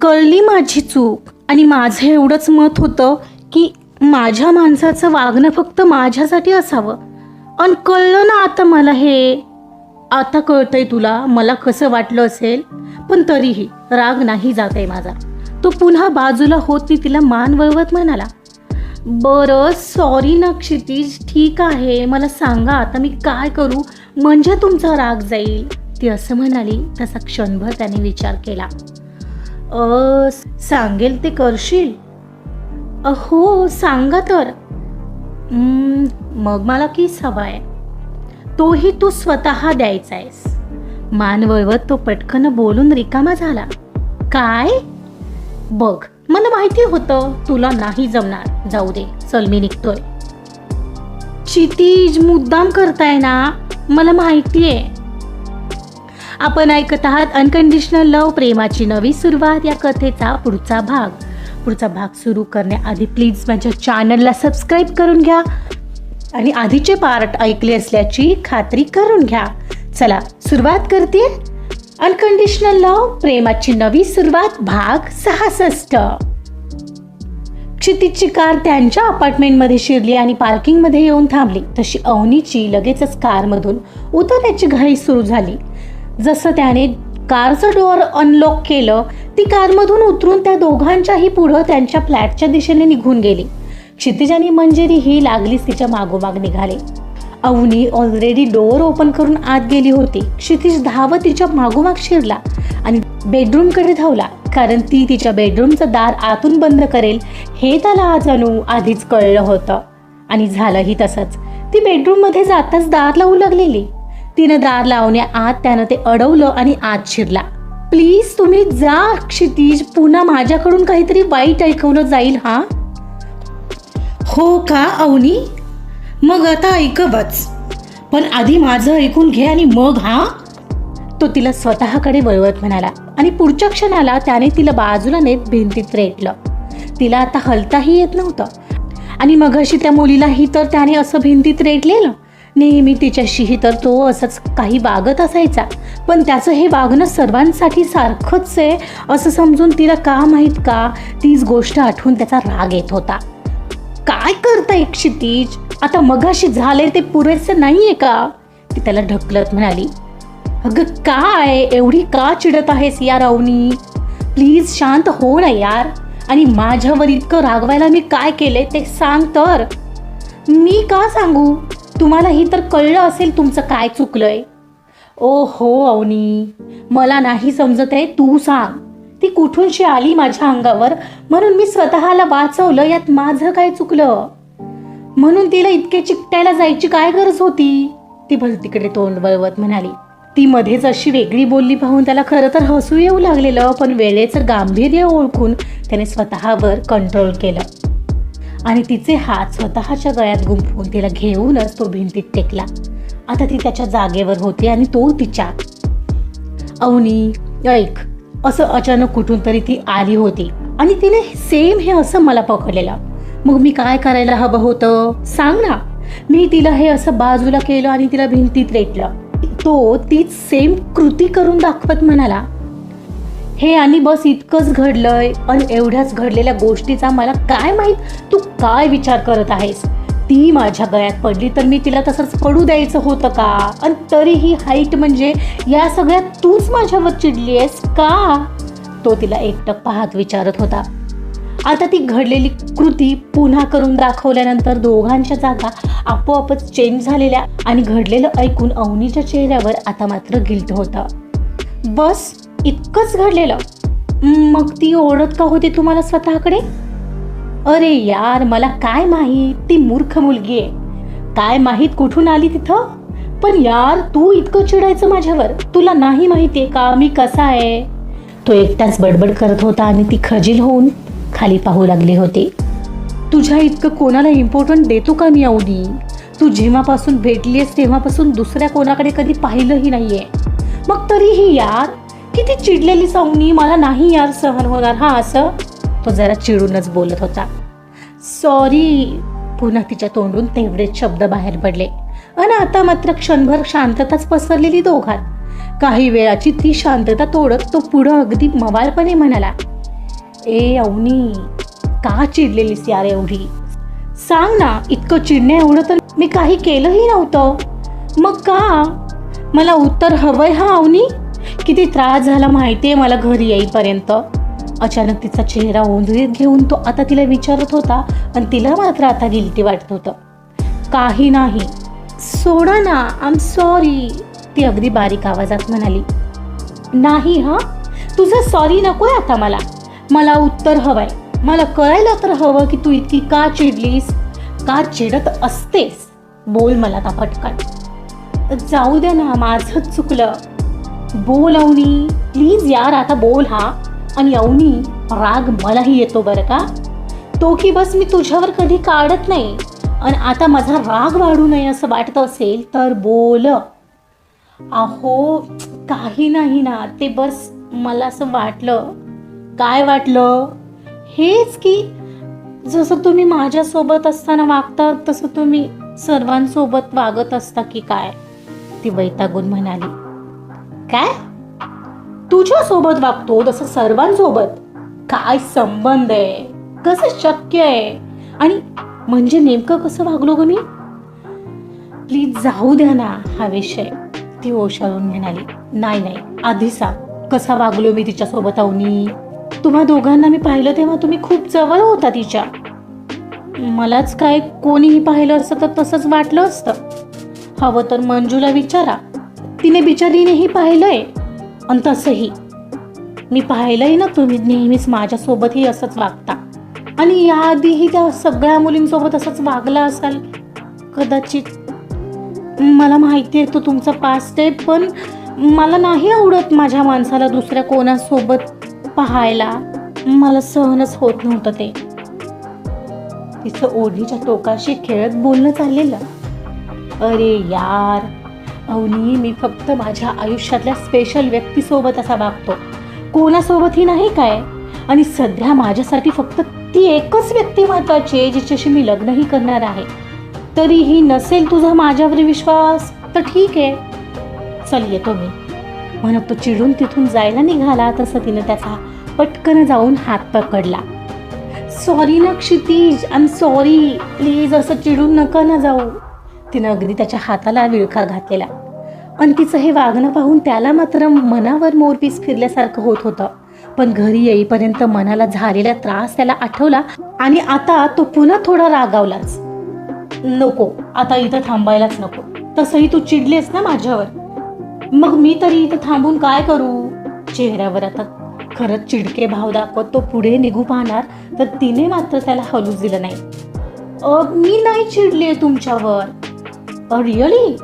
कळली माझी चूक. आणि माझं एवढंच मत होतं की माझ्या माणसाचं वागणं फक्त माझ्यासाठी असावं. आणि कळलं ना आता मला हे? आता कळतंय तुला मला कसं वाटलं असेल? पण तरीही राग नाही जात आहे माझा. तो पुन्हा बाजूला होत मी तिला मान वळवत म्हणाला. बरं सॉरी ना क्षितिज ठीक आहे. मला सांगा आता मी काय करू? म्हणजे तुमचा राग जाईल? ती असं म्हणाली तसा क्षणभर त्याने विचार केला. अ सांगेल ते करशील? अहो सांगा तर. "हम्म, मग मला किस हवा आहे? तोही तू स्वतः द्यायचा आहेस. मान वळवत तो पटकन बोलून रिकामा झाला. काय? बघ मला माहिती होतं तुला नाही जमणार. जाऊ दे चल मी निघतोय. क्षितिज मुद्दाम करताय ना? मला माहिती आहे आपण ऐकत आहात अनकंडिशनल लव प्रेमाची नवी सुरुवात. या कथेचा पुढचा भाग. पुढचा भाग सुरू करण्याआधी प्लीज माझ्या चॅनलला सबस्क्राईब करून घ्या आणि आधीचे पार्ट ऐकले असल्याची खात्री करून घ्या. चला सुरुवात करते. अनकंडिशनल लव प्रेमाची नवी सुरुवात भाग सहासष्ट. क्षितिजची कार त्यांच्या अपार्टमेंटमध्ये शिरली आणि पार्किंगमध्ये येऊन थांबली. तशी अवनीची लगेचच कारमधून उतरण्याची घाई सुरू झाली. जसं त्याने कारचं डोअर अनलॉक केलं ती कारमधून उतरून त्या दोघांच्याही पुढं त्यांच्या फ्लॅटच्या दिशेने निघून गेली. क्षितिज आणि मंजिरी ही लागलीच तिच्या मागोमाग निघाले. अवनी ऑलरेडी डोअर ओपन करून आत गेली होती. क्षितिज धावत तिच्या मागोमाग शिरला आणि बेडरूमकडे धावला कारण ती तिच्या बेडरूमचं दार आतून बंद करेल हे त्याला जणू आधीच कळलं होतं. आणि झालंही तसंच. ती बेडरूममध्ये जाताच दार लावू लागलेली तिनं दार लावण्याआत त्यानं ते अडवलं आणि आत शिरला. प्लीज तुम्ही जा क्षितिज. पुन्हा माझ्याकडून काहीतरी वाईट ऐकवलं जाईल हा? हो का अवनी? मग आता ऐकवच. पण आधी माझं ऐकून घे आणि मग हा? तो तिला स्वतःकडे वळवत म्हणाला आणि पुढच्या क्षणाला त्याने तिला बाजूला नेत भिंतीत रेटलं. तिला आता हलताही येत नव्हतं. आणि मघाशी त्या मुलीलाही तर त्याने असं भिंतीत रेटलेलं. नेहमी तिच्याशीही तर तो असंच काही वागत असायचा. पण त्याचं हे वागणं सर्वांसाठी सारखंच आहे असं समजून तिला का माहीत का? तीच गोष्ट आठवून त्याचा राग येत होता. काय करताय क्षितिज? आता मघाशी झाले ते पुरेसे आहे का? ती त्याला ढकलत म्हणाली. अगं काय? एवढी का चिडत आहेस या अवनी प्लीज शांत हो ना यार. आणि माझ्यावर इतकं रागवायला मी काय केले ते सांग तर. मी का सांगू? तुम्हालाही तर कळलं असेल तुमचं काय चुकलंय. ओ हो अवनी. मला नाही समजत आहे तू सांग. ती कुठूनशी आली माझ्या अंगावर? म्हणून मी स्वतःला वाचवलं यात माझं काय चुकलं? म्हणून तिला इतके चिकटायला जायची काय गरज होती? ती भलतीकडे तोंड वळवत म्हणाली ती मध्येच अशी वेगळी बोलली पाहून त्याला खरं तर हसू येऊ लागलेलं पण वेळेचं गांभीर्य ओळखून त्याने स्वतःवर कंट्रोल केलं. आणि तिचे हात स्वतःच्या गळ्यात गुंफून तिला घेऊनच तो भिंतीत टेकला. आता ती त्याच्या जागेवर होती आणि तो तिच्या अवनी ऐक असं अचानक कुठून तरी ती आली होती आणि तिने सेम हे असं मला पकडलेलं. मग मी काय करायला हवं होतं? सांग ना. मी तिला हे असं बाजूला केलं आणि तिला भिंतीत रेटलं. तो तीच सेम कृती करून दाखवत म्हणाला. हे आणि बस इतकंच घडलंय आणि एवढ्याच घडलेल्या गोष्टीचा मला काय माहीत? तू काय विचार करत आहेस? ती माझ्या गळ्यात पडली तर मी तिला तसंच पडू द्यायचं होतं का? आणि तरीही हाईट म्हणजे या सगळ्यात तूच माझ्यावर चिडली आहेस का? तो तिला एकटक पाहत विचारत होता. आता ती घडलेली कृती पुन्हा करून दाखवल्यानंतर दोघांच्या जागा आपोआपच चेंज झालेल्या आणि घडलेलं ऐकून अवनीच्या चेहऱ्यावर आता मात्र गिल्ट होतं. बस इतकंच घडलेलं. मग ती ओढत का होती तुम्हाला स्वतःकडे? अरे यार मला काय माहीत? ती मूर्ख मुलगी आहे. काय माहीत कुठून आली तिथं? पण यार तू इतकं चिडायचं माझ्यावर. तुला नाही माहिती आहे का मी कसा आहे? तो एकटाच बडबड करत होता आणि ती खजील होऊन खाली पाहू लागली होती. तुझ्या इतकं कोणाला इम्पॉर्टंट देतो का मी अवनी तू जेव्हापासून भेटलीस तेव्हापासून दुसऱ्या कोणाकडे कधी पाहिलंही नाहीये. मग तरीही यार किती चिडलेली सौनी मला नाही यार सहन होणार. हा असं? तो जरा चिडूनच बोलत होता. सॉरी पुन्हा तिच्या तोंडून तेवढेच शब्द बाहेर पडले. आणि आता मात्र क्षणभर शांतताच पसरलेली दोघात काही वेळाची ती शांतता तोडत तो पुढं अगदी मवाळपणे म्हणाला ए अवनी का चिडलेलीस यार एवढी? सांग ना इतकं चिडण्या एवढं तर मी काही केलंही नव्हतं. मग का? मला उत्तर हवंय हा अवनी? किती त्रास झाला माहिती आहे मला घरी येईपर्यंत. अचानक तिचा चेहरा ओंधळीत घेऊन तो आता तिला विचारत होता आणि तिला मात्र आता गिल्टी वाटत होतं. काही नाही. सोडा ना आय एम सॉरी ती अगदी बारीक आवाजात म्हणाली. नाही हा? तुझं सॉरी नकोय आता मला. मला उत्तर हवंय. मला कळायला तर हवं की तू इतकी का चिडलीस? का चिडत असतेस? बोल मला आता पटकन. जाऊ दे ना माझंच चुकलं. बोल अवनी. प्लीज यार आता बोल हा. आणि अवनी राग मलाही येतो बरं का? तो की बस मी तुझ्यावर कधी काढत नाही. आणि आता माझा राग वाढू नये असं वाटत असेल तर बोल. अहो काही नाही ना. ते बस मला असं वाटलं. काय वाटलं? हेच की जसं तुम्ही माझ्यासोबत असताना वागता तसं तुम्ही सर्वांसोबत वागत असता की काय? ती वैतागून म्हणाली. काय? तुझ्यासोबत वागतो तसं सर्वांसोबत. काय संबंध आहे? कसं शक्य आहे? आणि म्हणजे नेमकं कसं वागलो ग मी? प्लीज जाऊ द्या ना हा विषय. ती ओशाळून म्हणाली नाही नाही आधी सांग कसा वागलो मी तिच्यासोबत अवनी? तुम्हा दोघांना मी पाहिलं तेव्हा तुम्ही खूप जवळ होता तिच्या. मलाच काय कोणीही पाहिलं असतं तर तसंच वाटलं असतं. हवं तर मंजूला विचारा तिने बिचारीनेही पाहिलंय. आणि तसंही. मी पाहिलंय ना तुम्ही नेहमीच माझ्यासोबतही असंच वागता. आणि याआधीही त्या सगळ्या मुलींसोबत असंच वागला असाल. कदाचित. मला माहिती आहे तो तुमचा पास्ट आहे पण मला नाही आवडत माझ्या माणसाला दुसऱ्या कोणासोबत पाहायला. मला सहनच होत नव्हतं ते. तिचं ओढीच्या टोकाशी खेळत बोलणं चाललेलं. अरे यार अवनी मी फक्त माझ्या आयुष्यातल्या स्पेशल व्यक्तीसोबत असा वागतो. कोणासोबतही नाही काय? आणि सध्या माझ्यासाठी फक्त ती एकच व्यक्ती महत्वाची आहे जिच्याशी मी लग्नही करणार आहे. तरीही नसेल तुझा माझ्यावर विश्वास तर ठीक आहे. चल येतो मी. म्हणत तो चिडून तिथून जायला निघाला तसं तिनं त्याचा पटकन जाऊन हात पकडला. सॉरी ना Kshitij I am sorry please असं चिडून नका ना जाऊ. तिनं अगदी त्याच्या हाताला विळखा घातलेला. पण तिचं हे वागणं पाहून त्याला मात्र मनावर मोरपीस फिरल्यासारखं होत होतं. पण घरी येईपर्यंत मनाला झालेला त्रास त्याला आठवला आणि आता तो पुन्हा थोडा रागावलाच. नको आता इथं थांबायलाच नको. तसंही तू चिडलेस ना माझ्यावर. मग मी तरी इथं थांबून काय करू? चेहऱ्यावर आता खरंच चिडके भाव दाखवत तो पुढे निघू पाहणार तर तिने मात्र त्याला हलूच दिलं नाही. मी नाही चिडले तुमच्यावर. रिअली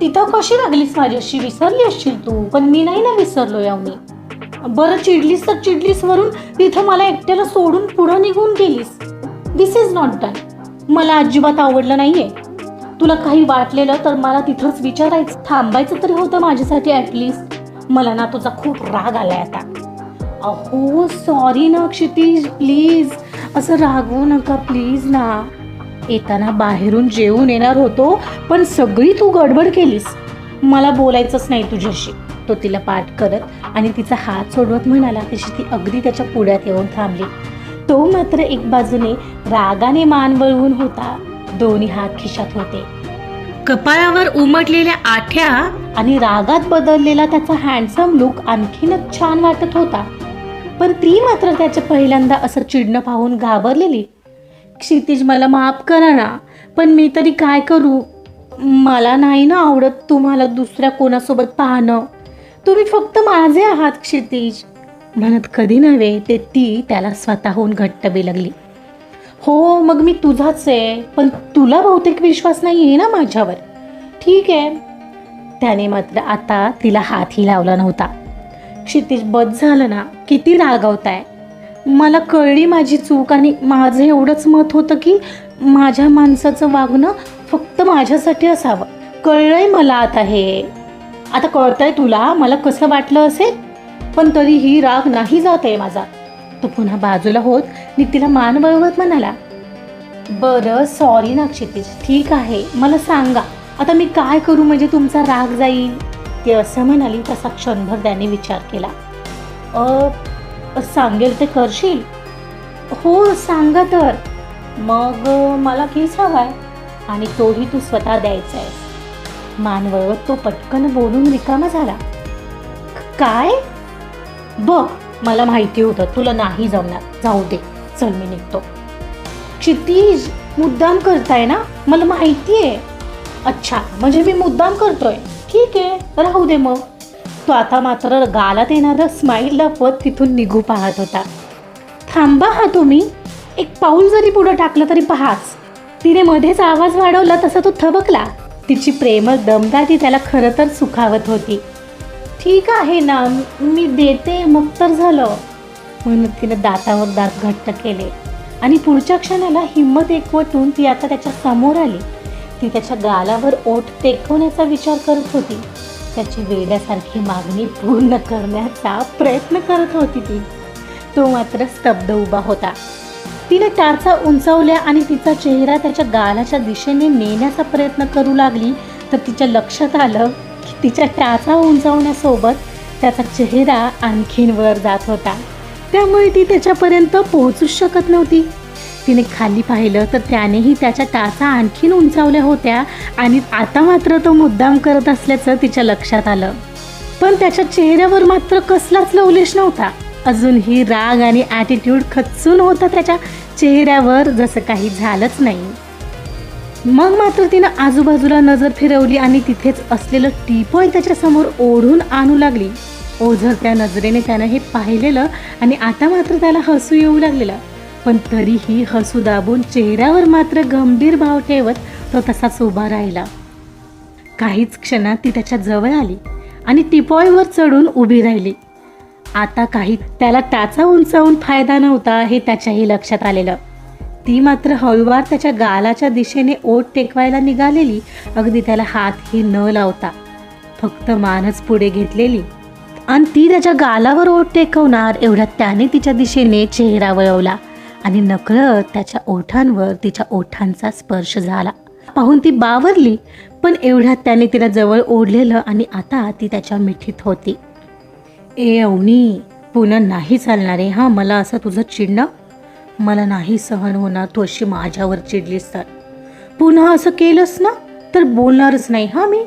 तिथं कशी लागलीस माझ्याशी? विसरली असशील तू. पण मी नाही ना विसरलो यावनी बरं चिडलीस तर चिडलीस वरून तिथं मला एकट्याला सोडून पुढं निघून गेलीस. दिस इज नॉट डन मला अजिबात आवडलं नाहीये. तुला काही वाटलेलं तर मला तिथंच विचारायचं. थांबायचं तरी होतं माझ्यासाठी ॲटलिस्ट मला ना तुझा खूप राग आलाय आता. अहो सॉरी ना क्षितिज. प्लीज असं रागवू नका प्लीज ना. येताना बाहेरून जेवून येणार होतो पण सगळी तू गडबड केलीस. मला बोलायचंच नाही तुझ्याशी. तो तिला पाठ करत आणि तिचा हात सोडवत म्हणाला तशी ती अगदी त्याच्या पुढ्यात येऊन थांबली. तो मात्र एक बाजूने रागाने मान वळवून होता. दोन्ही हात खिशात होते. कपाळावर उमटलेल्या आठ्या आणि रागात बदललेला त्याचा हँडसम लुक आणखीनच छान वाटत होता. पण ती मात्र त्याच्या पहिल्यांदा असं चिडणं पाहून घाबरलेली. क्षितिज मला माफ करा ना पण मी तरी काय करू? मला नाही ना आवडत तुम्हाला दुसऱ्या कोणासोबत पाहणं. तुम्ही फक्त माझे आहात क्षितिज. म्हणत कधी नव्हे ते ती त्याला स्वतःहून घट्ट बेलगली हो मग मी तुझाच आहे पण तुला बहुतेक विश्वास नाही आहे ना माझ्यावर. ठीक आहे. त्याने मात्र आता तिला हातही लावला नव्हता. क्षितिज बद झालं ना किती रागवताय. मला कळली माझी चूक आणि माझं एवढंच मत होतं की माझ्या माणसाचं वागणं फक्त माझ्यासाठी असावं. कळलंय मला आता हे. आता कळतंय तुला मला कसं वाटलं असेल? पण तरीही राग नाही जात आहे माझा. तो पुन्हा बाजूला होत नितीला तिला मान वळवत म्हणाला बरं सॉरी ना क्षितिज ठीक आहे मला सांगा आता मी काय करू म्हणजे तुमचा राग जाईल? ते असं म्हणाली तसा क्षणभर त्याने विचार केला. अ सांगेल ते करशील? हो सांगा तर. मग मला केस हवाय आणि तोही तू स्वतः द्यायचा आहेस. मान वळवत तो पटकन बोलून रिकामा झाला. काय? बघ मला माहिती होतं तुला नाही जमणार. जाऊ दे चल मी निघतो. क्षितिज मुद्दाम करताय ना? मला माहिती आहे अच्छा म्हणजे मी मुद्दाम करतोय. ठीक आहे राहू दे मग. तो आता मात्र गालात येणारं स्माईल लपवत तिथून निघू पाहत होता. थांबा हा तुम्ही. एक पाऊल जरी पुढं टाकलं तरी पहाच. तिने मध्येच आवाज वाढवला तसा तो थबकला. तिची प्रेमळ दमदाटी त्याला खरं तर सुखावत होती. ठीक आहे ना मी देते मग तर झालं. म्हणून तिनं दातावर दात घट्ट केले. आणि पुढच्या क्षणाला हिंमत एकवटून ती आता त्याच्यासमोर आली. ती त्याच्या गालावर ओठ टेकवण्याचा विचार करत होती. त्याची वेड्यासारखी मागणी पूर्ण करण्याचा प्रयत्न करत होती ती. तो मात्र स्तब्ध उभा होता. तिने टारचा उंचावल्या आणि तिचा चेहरा त्याच्या गालाच्या दिशेने नेण्याचा प्रयत्न करू लागली तर तिच्या लक्षात आलं की तिच्या टाचा उंचावण्यासोबत त्याचा चेहरा आणखीन वर जात होता. त्यामुळे ती त्याच्यापर्यंत पोहोचूच शकत नव्हती. तिने खाली पाहिलं तर त्यानेही त्याच्या टाचा आणखीन उंचावल्या होत्या आणि आता मात्र तो मुद्दाम करत असल्याचं तिच्या लक्षात आलं. पण त्याच्या चेहऱ्यावर मात्र कसलाच लवलेश नव्हता. अजूनही राग आणि ॲटिट्यूड खचून होता त्याच्या चेहऱ्यावर जसं काही झालंच नाही. मग मात्र तिनं आजूबाजूला नजर फिरवली आणि तिथेच असलेलं टीपॉय त्याच्यासमोर ओढून आणू लागली. ओझर त्या नजरेने त्यानं हे पाहिलेलं आणि आता मात्र त्याला हसू येऊ लागलेलं. पण तरीही हसू दाबून चेहऱ्यावर मात्र गंभीर भाव ठेवत तो तसाच उभा राहिला. काहीच क्षणात ती त्याच्याजवळ आली आणि टिपॉयवर चढून उभी राहिली. आता काही त्याला टाचा उंचावून फायदा नव्हता हे त्याच्याही लक्षात आलेलं. ती मात्र हळूवार त्याच्या गालाच्या दिशेने ओठ टेकवायला निघालेली अगदी त्याला हातही न लावता. फक्त मानच पुढे घेतलेली. आणि ती त्याच्या गालावर ओठ टेकवणार एवढ्यात त्याने तिच्या दिशेने चेहरा वळवला. आणि नकळत त्याच्या ओठांवर तिच्या ओठांचा स्पर्श झाला. पाहून ती बावरली पण एवढ्यात त्याने तिला जवळ ओढलेलं आणि आता ती त्याच्या मिठीत होती. ए अवनी पुन्हा नाही चालणार आहे हां मला असं तुझं चिडणं? मला नाही सहन होणार तू अशी माझ्यावर चिडलीस तर. पुन्हा असं केलंस ना? तर बोलणारच नाही हां मी.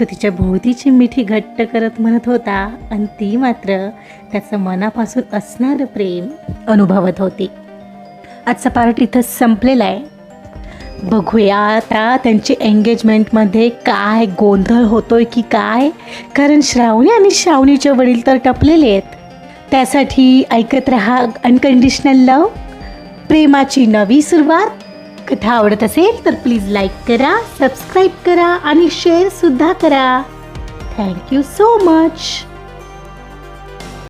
तो तिच्या भोवतीची मिठी घट्ट करत म्हणत होता आणि ती मात्र त्याचं मनापासून असणारं प्रेम अनुभवत होती. आजचा पार्ट इथंच संपलेला आहे. बघूया आता त्यांची एंगेजमेंटमध्ये काय गोंधळ होतोय की काय? कारण श्रावणी आणि श्रावणीचे वडील तर टपलेले आहेत. त्यासाठी ऐकत रहा अनकंडिशनल लव प्रेमाची नवी सुरुवात. कथा आवडत असेल तर प्लीज लाईक करा सबस्क्राईब करा आणि शेअरसुद्धा करा. Thank you so much